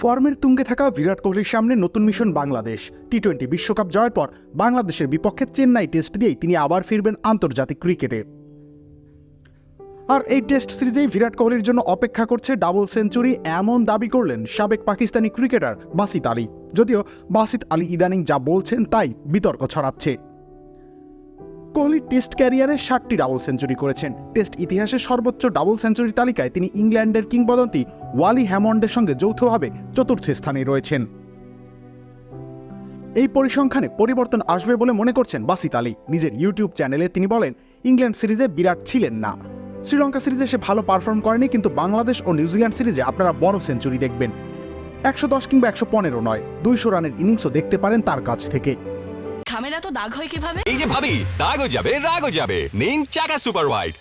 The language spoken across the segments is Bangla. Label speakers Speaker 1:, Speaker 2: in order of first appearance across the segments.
Speaker 1: ফর্মের তুঙ্গে থাকা বিরাট কোহলির সামনে নতুন মিশন বাংলাদেশ। টি টোয়েন্টি বিশ্বকাপ জয়ের পর বাংলাদেশের বিপক্ষে চেন্নাই টেস্ট দিয়েই তিনি আবার ফিরবেন আন্তর্জাতিক ক্রিকেটে। আর এই টেস্ট সিরিজেই বিরাট কোহলির জন্য অপেক্ষা করছে ডাবল সেঞ্চুরি এমন দাবি করলেন সাবেক পাকিস্তানি ক্রিকেটার বাসিত আলী। যদিও বাসিত আলী ইদানিং যা বলছেন তাই বিতর্ক ছড়াচ্ছে। কোহলি টেস্ট ক্যারিয়ারে ষাটটি ডাবল সেঞ্চুরি করেছেন। টেস্ট ইতিহাসের সর্বোচ্চ ডাবল সেঞ্চুরি তালিকায় তিনি ইংল্যান্ডের কিংবদন্তি ওয়ালি হ্যামন্ডের সঙ্গে যৌথভাবে চতুর্থ স্থানে রয়েছেন। এই পরিসংখ্যানে পরিবর্তন আসবে বলে মনে করছেন বাসিত আলী। নিজের ইউটিউব চ্যানেলে তিনি বলেন, ইংল্যান্ড সিরিজে বিরাট ছিলেন না। শ্রীলঙ্কা সিরিজে সে ভালো পারফর্ম করেনি, কিন্তু বাংলাদেশ ও নিউজিল্যান্ড সিরিজে আপনারা বড় সেঞ্চুরি দেখবেন। একশো দশ কিংবা একশো পনেরো নয়, দুইশো রানের ইনিংসও দেখতে পারেন তার কাছ থেকে।
Speaker 2: খামের এত দাগ হয় কীভাবে?
Speaker 3: এই যে ভাবি দাগও যাবে রাগও যাবে। নিন চাকা সুপার হোয়াইট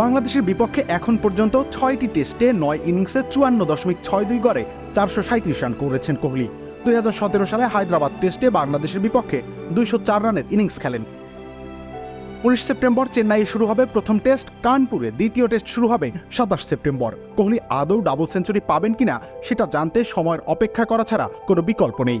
Speaker 1: বাংলাদেশের বিপক্ষে এখন পর্যন্ত ছয়টি টেস্টে নয় ইনিংসে চুয়ান্ন দশমিক ছয় দুই গড়ে চারশো সাঁত্রিশ রান করেছেন কোহলি। দুই হাজার সতেরো সালে হায়দ্রাবাদ টেস্টে বাংলাদেশের বিপক্ষে দুইশো চার রানের ইনিংস খেলেন। উনিশ সেপ্টেম্বর চেন্নাইয়ে শুরু হবে প্রথম টেস্ট কানপুরে দ্বিতীয় টেস্ট শুরু হবে সাতাশ সেপ্টেম্বর। কোহলি আদৌ ডাবল সেঞ্চুরি পাবেন কিনা সেটা জানতে সময়ের অপেক্ষা করা ছাড়া কোনো বিকল্প নেই।